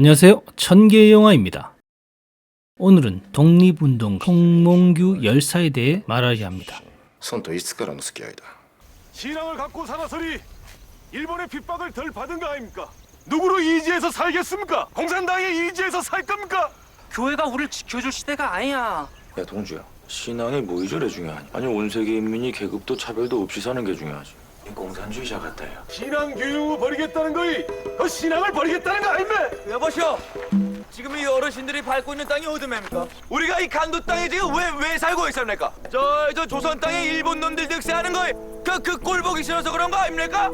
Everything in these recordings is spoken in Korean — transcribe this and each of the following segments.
안녕하세요. 천개의 영화입니다. 오늘은 독립운동 송몽규 열사에 대해 말하려 합니다. 孫といつからの付き合いだ 신앙을 갖고 살아서리 일본의 핍박을 덜 받은 거 아닙니까? 누구로 이지해서 살겠습니까? 공산당의 이지해서 살 겁니까? 교회가 우리를 지켜줄 시대가 아니야. 야 동주야 신앙이 뭐 이저래 중요하니? 아니 온 세계 인민이 계급도 차별도 없이 사는 게 중요하지 이 공산주의자 같다요 신앙 교육을 버리겠다는 거이 그 신앙을 버리겠다는 거 아닙니까? 여보시오. 지금 이 어르신들이 밟고 있는 땅이 어디입니까? 우리가 이 간도 땅에 지금 왜 왜 살고 있습니까? 저 저 조선 땅에 일본 놈들 득세하는 거이 그그 꼴 보기 싫어서 그런 거 아닙니까?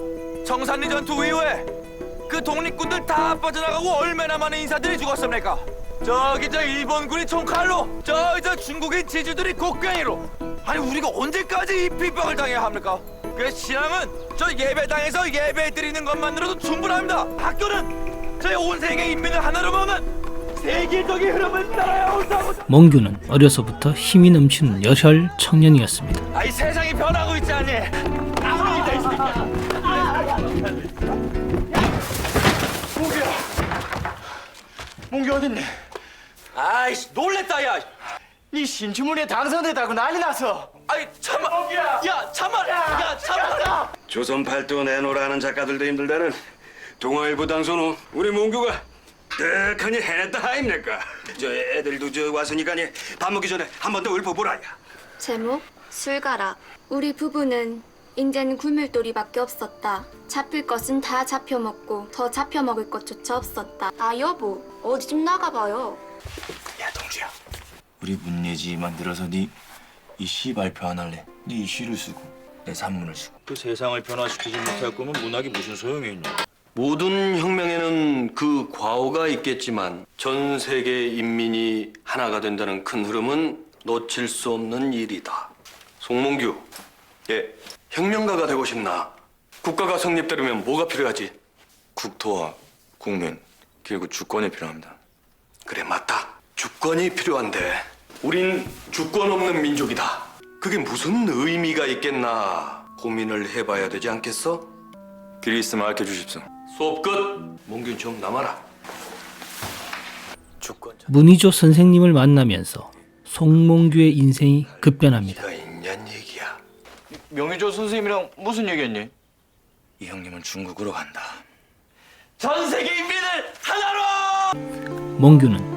정산리 전투 이후에 그 독립군들 다 빠져나가고 얼마나 많은 인사들이 죽었습니까? 저기 저 일본군이 총칼로 저저 중국인 지주들이 곡괭이로 아니 우리가 언제까지 이 핍박을 당해야 합니까? 그 신앙은 저 예배당에서 예배 드리는 것만으로도 충분합니다. 학교는 저희 온 세계 인민을 하나로 먹는 세계적인 흐름을 따라야 온다고. 몽규는 어려서부터 힘이 넘치는 열혈 청년이었습니다. 아이 세상이 변하고 있지 않니? 아무리 이 새끼야. 몽규 어딨니? 아이씨 놀랬다 야. 이 신주문에 당선됐다고 난리 났어. 아이 참아. 야 참아. 야 참아. 조선 팔도 내놓으라는 작가들도 힘들다는 동아일보 당선호 우리 몽규가 떡하니 해냈다 아닙니까? 저 애들도 저 왔으니까니 밥 먹기 전에 한 번 더 읊어보라야. 제목 술가락 우리 부부는 인제는 굴물돌이밖에 없었다 잡힐 것은 다 잡혀먹고 더 잡혀먹을 것조차 없었다 아 여보 어디 좀 나가봐요 야 동주야 우리 문예지 만들어서 네이시 발표 안 할래 네이 시를 쓰고 내 산문을 쓰고 그 세상을 변화시키지 못할 거면 문학이 무슨 소용이 있냐 모든 혁명에는 그 과오가 있겠지만 전 세계 인민이 하나가 된다는 큰 흐름은 놓칠 수 없는 일이다. 송몽규, 예, 혁명가가 되고 싶나? 국가가 성립되려면 뭐가 필요하지? 국토와 국민 그리고 주권이 필요합니다 그래 맞다. 주권이 필요한데 우린 주권 없는 민족이다. 그게 무슨 의미가 있겠나 고민을 해봐야 되지 않겠어? 길이 있으면 알려주십시오 수업 끝. 몽균 좀 남아라. 주권자 문희조 선생님을 만나면서 송몽규의 인생이 급변합니다. 가 있냔 얘기야. 명희조 선생님이랑 무슨 얘기했니? 이 형님은 중국으로 간다 전 세계 인민을 하나로. 몽규는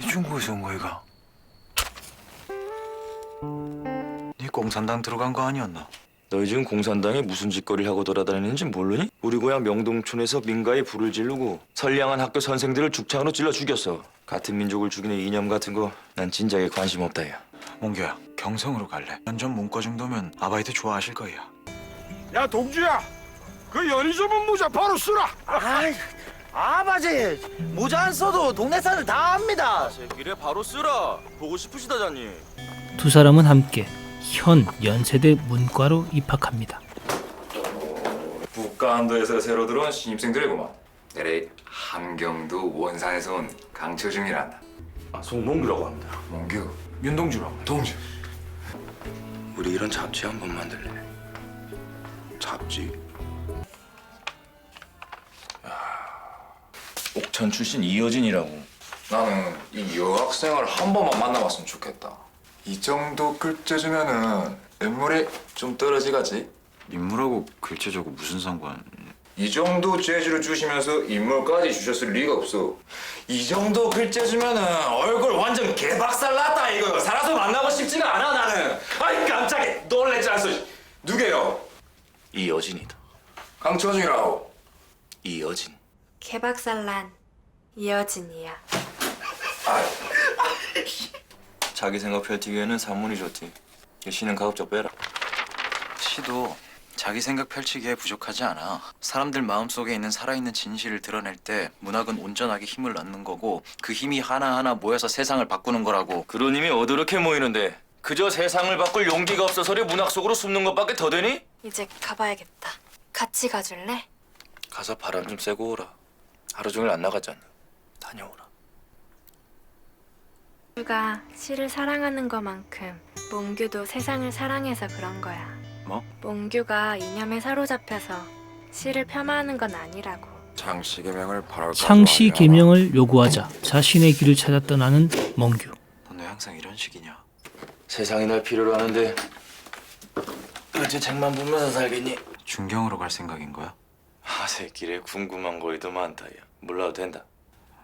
중국에서 온 거이가? 네 공산당 들어간 거 아니었나? 너희 지금 공산당이 무슨 짓거리를 하고 돌아다니는지 모르니? 우리 고향 명동촌에서 민가에 불을 지르고 선량한 학교 선생들을 죽창으로 찔러 죽였어. 같은 민족을 죽이는 이념 같은 거 난 진작에 관심 없다 야. 몽규야 경성으로 갈래. 완전 문과 정도면 아바이트 좋아하실 거야. 야 동주야, 그 연희 접은 모자 바로 쓰라. 아이 아버지 모자 안 써도 동네 사람들 다 압니다. 새끼래 바로 쓰라. 보고 싶으시다잖니. 두 사람은 함께 현 연세대 문과로 입학합니다. 북한도에서 새로 들어온 신입생들이구만. 내래 함경도 원산에서 온 강철중이란다. 아, 송몽규라고 합니다. 몽규. 윤동주라고. 동주. 우리 이런 잡지 한 번 만들래. 잡지. 옥천 출신 이여진이라고. 나는 이 여학생을 한 번만 만나봤으면 좋겠다. 이 정도 글재주면은 인물이 좀 떨어지가지. 인물하고 글체적으로 무슨 상관? 이 정도 재주를 주시면서 인물까지 주셨을 리가 없어. 이 정도 글재주면은 얼굴 완전 개박살 났다 이거. 살아서 만나고 싶지가 않아 나는. 아이 깜짝이야. 놀랬지 않소. 누구예요? 이여진이다. 강철중이라고. 이여진. 개박살난 이어진이야 자기 생각 펼치기에는 산문이 좋지. 시는 가급적 빼라. 시도 자기 생각 펼치기에 부족하지 않아. 사람들 마음속에 있는 살아있는 진실을 드러낼 때 문학은 온전하게 힘을 넣는 거고 그 힘이 하나하나 모여서 세상을 바꾸는 거라고. 그런 힘이 어드럽게 모이는데 그저 세상을 바꿀 용기가 없어서리 문학 속으로 숨는 것밖에 더 되니? 이제 가봐야겠다. 같이 가줄래? 가서 바람 좀 쐬고 오라. 하루 종일 안 나갔잖아. 다녀오라. 가 시를 사랑하는 것만큼 몽규도 세상을 사랑해서 그런 거야. 뭐? 몽규가 이념에 사로잡혀서 시를 폄하하는 건 아니라고. 장씨 개명을 바랄 창씨 개명을 요구하자 자신의 길을 찾아 떠나는 몽규. 넌왜 항상 이런 식이냐? 세상이 날 필요로 하는데 어째 책만 보면서 살겠니? 중경으로 갈 생각인 거야? 아 새끼래 궁금한 거에도 많다 야. 몰라도 된다.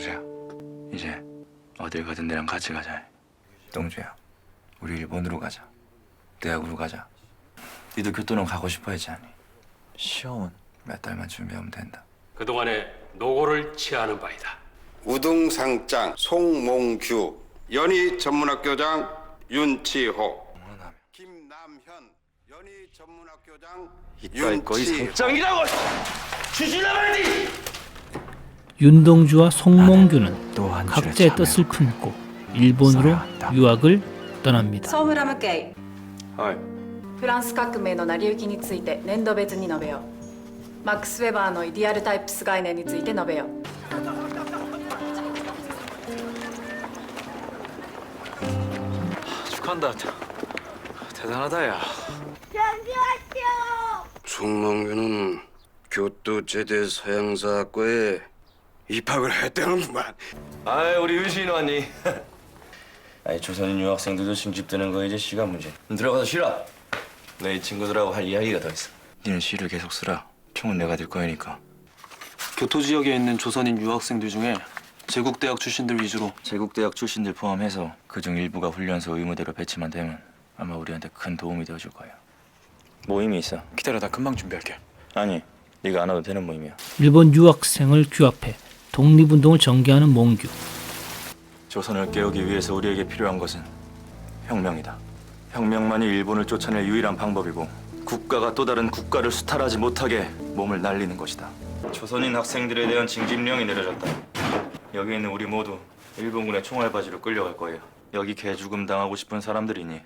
동주야, 이제 어딜 가든 내랑 같이 가자. 동주야, 우리 일본으로 가자. 대학으로 가자. 니도 교토는 가고 싶어 했지 않니? 시험은? 몇 달만 준비하면 된다. 그동안에 노고를 취하는 바이다. 우등상장 송몽규 연희 전문학교장 윤치호 김남현 연희 전문학교장 이빨 거의 윤치호 상장이라고! 주실라말디! 윤동주와 송몽규는 또한 각자의 뜻을 품고 일본으로 유학을 떠납니다. 総村向け 하이. フランス革命の成り行きについて年度別に述べようマックス・ウェバーのイディアルタイプス概念について述べよう 축한다. 대단하다 야. 송몽규는 교토제대 서양사학과에 입학을 했다는구만 아이 우리 윤시인 왔니? 아이 조선인 유학생들도 징집되는 거 이제 시간 문제. 들어가서 쉬라. 내 이 친구들하고 할 이야기가 더 있어. 니는 시를 계속 쓰라. 총은 내가 들 거니까. 교토 지역에 있는 조선인 유학생들 중에 제국 대학 출신들 위주로 제국 대학 출신들 포함해서 그중 일부가 훈련소 의무대로 배치만 되면 아마 우리한테 큰 도움이 되어줄 거야. 모임이 있어. 기다려 나 금방 준비할게. 아니, 네가 안 와도 되는 모임이야. 일본 유학생을 규합해 독립운동을 전개하는 몽규. 조선을 깨우기 위해서 우리에게 필요한 것은 혁명이다. 혁명만이 일본을 쫓아낼 유일한 방법이고 국가가 또 다른 국가를 수탈하지 못하게 몸을 날리는 것이다. 조선인 학생들에 대한 징집령이 내려졌다. 여기 있는 우리 모두 일본군의 총알바지로 끌려갈 거예요. 여기 개죽음 당하고 싶은 사람들이니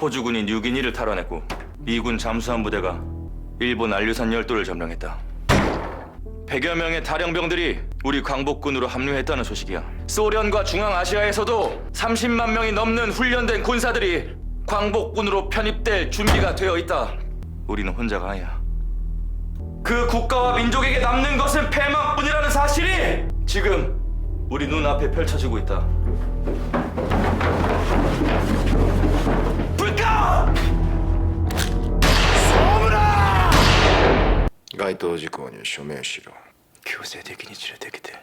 호주군이 뉴기니를 탈환했고 미군 잠수함 부대가 일본 안류산 열도를 점령했다. 100여 명의 탈영병들이 우리 광복군으로 합류했다는 소식이야. 소련과 중앙아시아에서도 30만 명이 넘는 훈련된 군사들이 광복군으로 편입될 준비가 되어 있다. 우리는 혼자가 아니야. 그 국가와 민족에게 남는 것은 패망뿐이라는 사실이 지금 우리 눈앞에 펼쳐지고 있다. 불가! 該当事項に署名しろ。強制的に連れてきて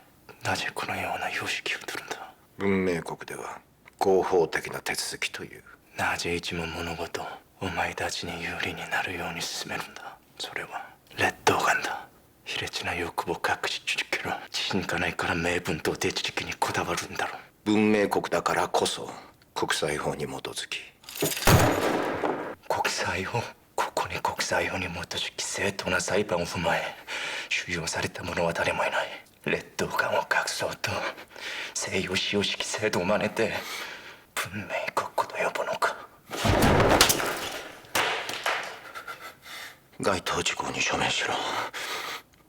なぜこのような様式を取るんだ？文明国では合法的な手続きという。なぜ一も物事をお前たちに有利になるように進めるんだ？それは劣等感だ。卑劣な欲を隠し続けろ。沈かないから名分と手続きにこだわるんだろう。文明国だからこそ国際法に基づき。国際法？ここに基づき正当な裁判を踏まえ収容された者は誰もいない劣等感を隠そうと西洋使用式制度を真似て文明国と呼ぶのか該当事項に署名しろ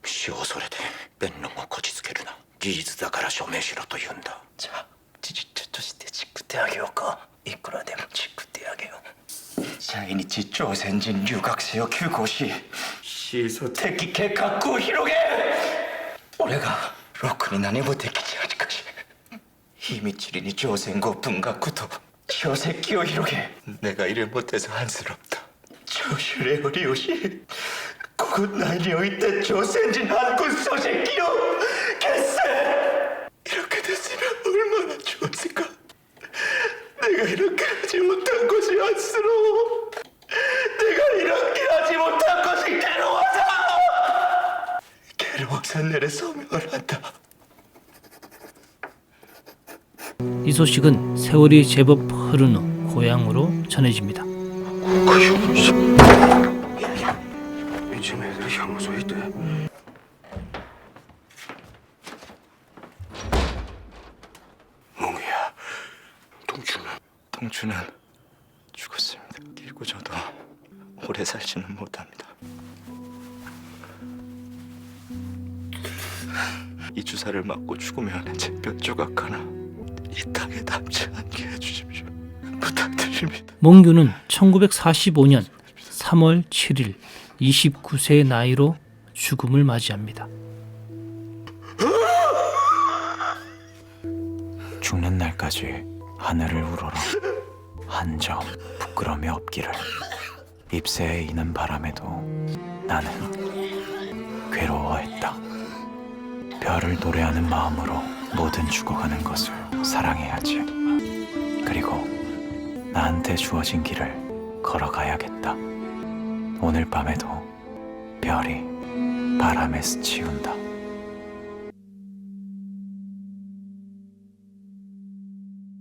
死を恐れて弁論をこじつけるな事実だから署名しろと言うんだじゃあ事実としてチクってあげようかいくらでもチク 자이니치 조센진 유각세여 규고시 시소테키 개카쿠 히로게 올해가 로크니 나니 못했기지 아직까지. 힘이 지리니 조센고 분가쿠도 조세키오 히로게 내가 일을 못해서 한스럽다. 조슈레오리오시 그곳 나이리오 이때 조센진 한군 소세키오 개쎄 이렇게 됐으면 얼마나 좋을까? 내가 이렇게 하지 못한 것이 안쓰러워. 내래 소명을 한다 이 소식은 세월이 제법 흐른 후 고향으로 전해집니다. 이쯤 애들이 향수에 있대. 몽이야, 동주는 동주는 죽었습니다. 그리고 저도 오래 살지는 못합니다. 이 주사를 맞고 죽으면 제 몇 조각 하나 이 땅에 남지 않게 해주십시오. 부탁드립니다. 몽규는 1945년 3월 7일 29세의 나이로 죽음을 맞이합니다. 죽는 날까지 하늘을 우러러 한 점 부끄러움이 없기를 잎새에 이는 바람에도 나는 별을 노래하는 마음으로 모든 죽어가는 것을 사랑해야지. 그리고 나한테 주어진 길을 걸어가야겠다. 오늘 밤에도 별이 바람에 스치운다.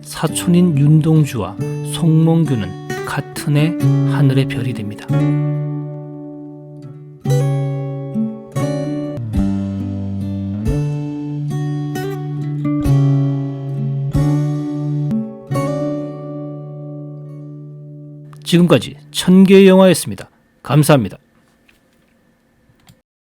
사촌인 윤동주와 송몽규는 같은 해 하늘의 별이 됩니다. 지금까지 천개의 영화였습니다. 감사합니다.